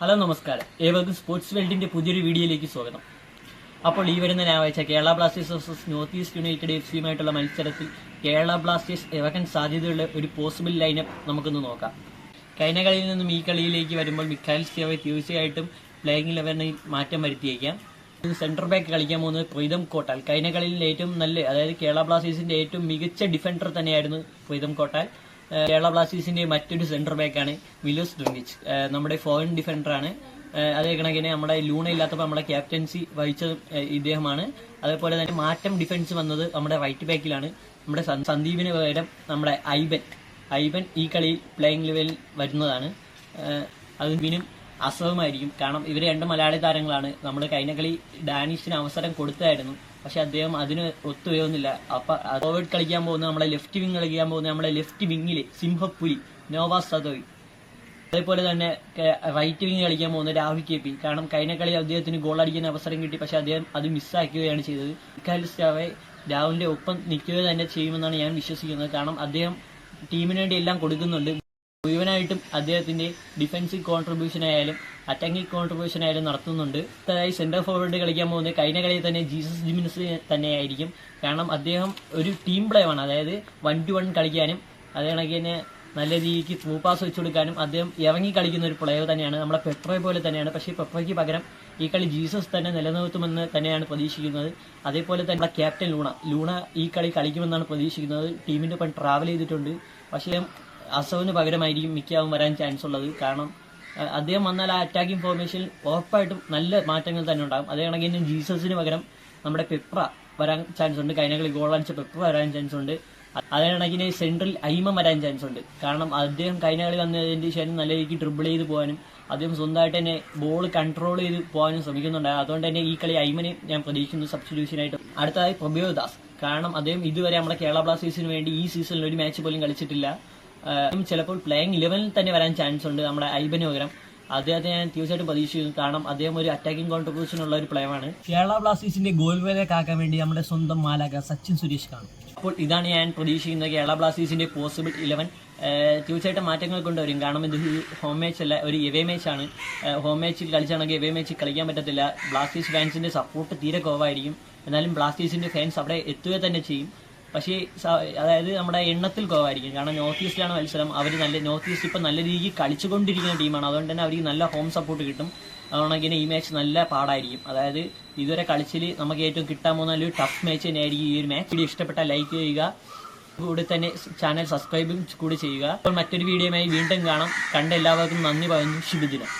Hello നമസ്കാരം. ഏവർക്കും sports വേൾഡിന്റെ പുതിയൊരു വീഡിയോയിലേക്ക് സ്വാഗതം. അപ്പോൾ ഈ വരുന്ന ഞായറാഴ്ച Kerala Blasters versus North East United F സിയുമായിട്ടുള്ള മത്സരത്തിൽ കേരള ബ്ലാസ്റ്റേഴ്സ് ഇറക്കാൻ സാധ്യതയുള്ള ഒരു പോസിബിൾ ലൈനപ്പ് നമുക്കൊന്ന് നോക്കാം. കഴിഞ്ഞ കളിയിൽ നിന്നും ഈ കളിയിലേക്ക് വരുമ്പോൾ മിഖാൽ സ്റ്റേവെ തീർച്ചയായിട്ടും പ്ലേയിങ് ഇലവനിൽ മാറ്റം വരുത്തിയേക്കാം. സെന്റർ ബാക്ക് കളിക്കാൻ പോകുന്നത് പ്രീതം കോട്ടാൽ. കഴിഞ്ഞ കളിയിൽ ഏറ്റവും നല്ല അതായത് കേരള ബ്ലാസ്റ്റേഴ്സിന്റെ ഏറ്റവും മികച്ച ഡിഫൻഡർ തന്നെയായിരുന്നു പ്രീതം കോട്ടാൽ. കേരള ബ്ലാസ്റ്റേഴ്സിന്റെ മറ്റൊരു സെന്റർ ബാക്കാണ് വിലോസ് ഡ്രിങ്കിച്ച് നമ്മുടെ ഫോറിൻ ഡിഫൻഡറാണ് അതേ കണക്കിന് നമ്മുടെ ലൂണ ഇല്ലാത്തപ്പോൾ നമ്മുടെ ക്യാപ്റ്റൻസി വഹിച്ചത് ഇദ്ദേഹമാണ്. അതേപോലെ തന്നെ മാറ്റം ഡിഫൻസ് വന്നത് നമ്മുടെ റൈറ്റ് ബാക്കിലാണ് നമ്മുടെ സന്ദീപിന് പകരം നമ്മുടെ ഐബൻ. ഐബൻ ഈ കളിയിൽ പ്ലേയിങ് ലെവലിൽ വരുന്നതാണ്. അതിനും അസുഖമായിരിക്കും കാരണം ഇവർ രണ്ട് മലയാളി താരങ്ങളാണ്. നമ്മൾ കഴിഞ്ഞ കളി ഡാനിഷിന് അവസരം കൊടുത്തായിരുന്നു. പക്ഷെ അദ്ദേഹം അതിന് ഒത്തുവരുന്നില്ല അപ്പൊ കോവിഡ് കളിക്കാൻ പോകുന്ന നമ്മളെ ലെഫ്റ്റ് വിങ് കളിക്കാൻ പോകുന്ന നമ്മളെ ലെഫ്റ്റ് വിങ്ങിൽ സിംഹപ്പുലി നോവാ സദോയ്. അതേപോലെ തന്നെ റൈറ്റ് വിങ് കളിക്കാൻ പോകുന്ന രാഹുൽ കെ പി. കാരണം കഴിഞ്ഞ കളി അദ്ദേഹത്തിന് ഗോൾ അടിക്കുന്ന അവസരം കിട്ടി. പക്ഷെ അദ്ദേഹം അത് മിസ്സാക്കുകയാണ് ചെയ്തത്. മിഖാൽ സ്റ്റാവെ രാഹുലിന്റെ ഒപ്പം നിൽക്കുക തന്നെ ചെയ്യുമെന്നാണ് ഞാൻ വിശ്വസിക്കുന്നത്. കാരണം അദ്ദേഹം ടീമിന് വേണ്ടി എല്ലാം കൊടുക്കുന്നുണ്ട്. മുഴുവനായിട്ടും അദ്ദേഹത്തിന്റെ ഡിഫൻസീവ് കോൺട്രിബ്യൂഷൻ ആയാലും അറ്റാക്കിംഗ് കോൺട്രിബ്യൂഷൻ ആയാലും നടത്തുന്നുണ്ട്. അടുത്തതായി സെന്റർ ഫോർവേഡ് കളിക്കാൻ പോകുന്നത് കഴിഞ്ഞ കളിയിൽ തന്നെ ജീസസ് ജിമിനസ് തന്നെയായിരിക്കും കാരണം അദ്ദേഹം ഒരു ടീം പ്ലേ ആണ്. അതായത് വൺ ടു വൺ കളിക്കാനും അതേ തന്നെ നല്ല രീതിക്ക് ത്രൂ പാസ് വെച്ചു കൊടുക്കാനും അദ്ദേഹം ഇറങ്ങി കളിക്കുന്ന ഒരു പ്ലെയർ തന്നെയാണ്. നമ്മുടെ പെട്രോയെ പോലെ തന്നെയാണ്. പക്ഷേ പെട്രോയ്ക്ക് പകരം ഈ കളി ജീസസ് തന്നെ നിലനിർത്തുമെന്ന് തന്നെയാണ് പ്രതീക്ഷിക്കുന്നത്. അതേപോലെ തന്നെ നമ്മുടെ ക്യാപ്റ്റൻ ലൂണ. ലൂണ ഈ കളി കളിക്കുമെന്നാണ് പ്രതീക്ഷിക്കുന്നത്. ടീമിന്റെ ഒപ്പം ട്രാവൽ ചെയ്തിട്ടുണ്ട്. പക്ഷേ അസവിന് പകരമായിരിക്കും മിക്കവാറും വരാൻ ചാൻസ് ഉള്ളത്. കാരണം അദ്ദേഹം വന്നാൽ ആ അറ്റാക്കിംഗ് ഫോർമേഷനിൽ ഉറപ്പായിട്ടും നല്ല മാറ്റങ്ങൾ തന്നെ ഉണ്ടാകും. അതേ കണക്കിന് ജീസസിന് പകരം നമ്മുടെ പെപ്ര വരാൻ ചാൻസ് ഉണ്ട്. കഴിഞ്ഞ ഗോൾ അടിച്ച പെപ്ര വരാൻ ചാൻസ് ഉണ്ട്. അതേ കണക്കിന് സെൻട്രൽ ഐമ വരാൻ ചാൻസ് ഉണ്ട്. കാരണം അദ്ദേഹം കഴിഞ്ഞ കളി വന്നതിന് ശേഷം നല്ല രീതിക്ക് ഡ്രിബിൾ ചെയ്ത് പോകാനും അദ്ദേഹം സ്വന്തമായിട്ട് തന്നെ ബോൾ കൺട്രോൾ ചെയ്ത് പോകാനും ശ്രമിക്കുന്നുണ്ട്. അതുകൊണ്ട് തന്നെ ഈ കളി ഐമനെ ഞാൻ പ്രതീക്ഷിക്കുന്നു. സബ്സ്റ്റിറ്റ്യൂഷനായിട്ട് അടുത്തതായി പ്രബയോദാസ് കാരണം അദ്ദേഹം ഇതുവരെ നമ്മുടെ കേരള ബ്ലാസ്റ്റേഴ്സിന് വേണ്ടി ഈ സീസണിൽ ഒരു മാച്ച് പോലും കളിച്ചിട്ടില്ല. ചിലപ്പോൾ പ്ലേയിങ് ഇലവനിൽ തന്നെ വരാൻ ചാൻസ് ഉണ്ട് നമ്മുടെ ഐബന് പകരം. അദ്ദേഹത്തെ ഞാൻ തീർച്ചയായിട്ടും പ്രതീക്ഷിക്കുന്നു. കാരണം അദ്ദേഹം ഒരു അറ്റാക്കിംഗ് കോൺട്രിബ്യൂഷൻ ഉള്ള ഒരു പ്ലെയറാണ് കേരള ബ്ലാസ്റ്റേഴ്സിന്റെ ഗോൾ വേലക്കാക്കാൻ വേണ്ടി നമ്മുടെ സ്വന്തം മാലാക സച്ചിൻ സുരേഷ് കാണും. അപ്പോൾ ഇതാണ് ഞാൻ പ്രതീക്ഷിക്കുന്നത് കേരള ബ്ലാസ്റ്റേഴ്സിന്റെ പോസിബിൾ ഇലവൻ തീർച്ചയായിട്ടും മാറ്റങ്ങൾ കൊണ്ടുവരും. കാരണം ഇത് ഹോം മാച്ച് അല്ല ഒരു എവേ മാച്ചാണ് ഹോം മാച്ചിൽ കളിച്ചാണെങ്കിൽ എവേ മാച്ചിൽ കളിക്കാൻ പറ്റത്തില്ല. ബ്ലാസ്റ്റേഴ്സ് ഫാൻസിന്റെ സപ്പോർട്ട് തീരെ കുറവായിരിക്കും. എന്നാലും ബ്ലാസ്റ്റേഴ്സിന്റെ ഫാൻസ് അവിടെ എത്തുക തന്നെ ചെയ്യും. പക്ഷേ അതായത് നമ്മുടെ എണ്ണത്തിൽ കുറവായിരിക്കും. കാരണം നോർത്ത് ഈസ്റ്റിലാണ് മത്സരം. അവർ നല്ല നോർത്ത് ഈസ്റ്റ് ഇപ്പം നല്ല രീതിയിൽ കളിച്ചുകൊണ്ടിരിക്കുന്ന ടീമാണ്. അതുകൊണ്ട് തന്നെ അവർക്ക് നല്ല ഹോം സപ്പോർട്ട് കിട്ടും. അതുകൊണ്ടെങ്കിൽ ഈ മാച്ച് നല്ല പാടായിരിക്കും. അതായത് ഇതുവരെ കളിച്ചിൽ നമുക്ക് ഏറ്റവും കിട്ടാൻ പോകുന്ന ഒരു ടഫ് മാച്ച് തന്നെയായിരിക്കും ഈ ഒരു മാച്ച് വീഡിയോ ഇഷ്ടപ്പെട്ട ലൈക്ക് ചെയ്യുക. കൂടി തന്നെ ചാനൽ സബ്സ്ക്രൈബും കൂടി ചെയ്യുക. അപ്പോൾ മറ്റൊരു വീഡിയോയുമായി വീണ്ടും കാണാം. കണ്ട എല്ലാവർക്കും നന്ദി പറയുന്നു. ശുഭദിനം.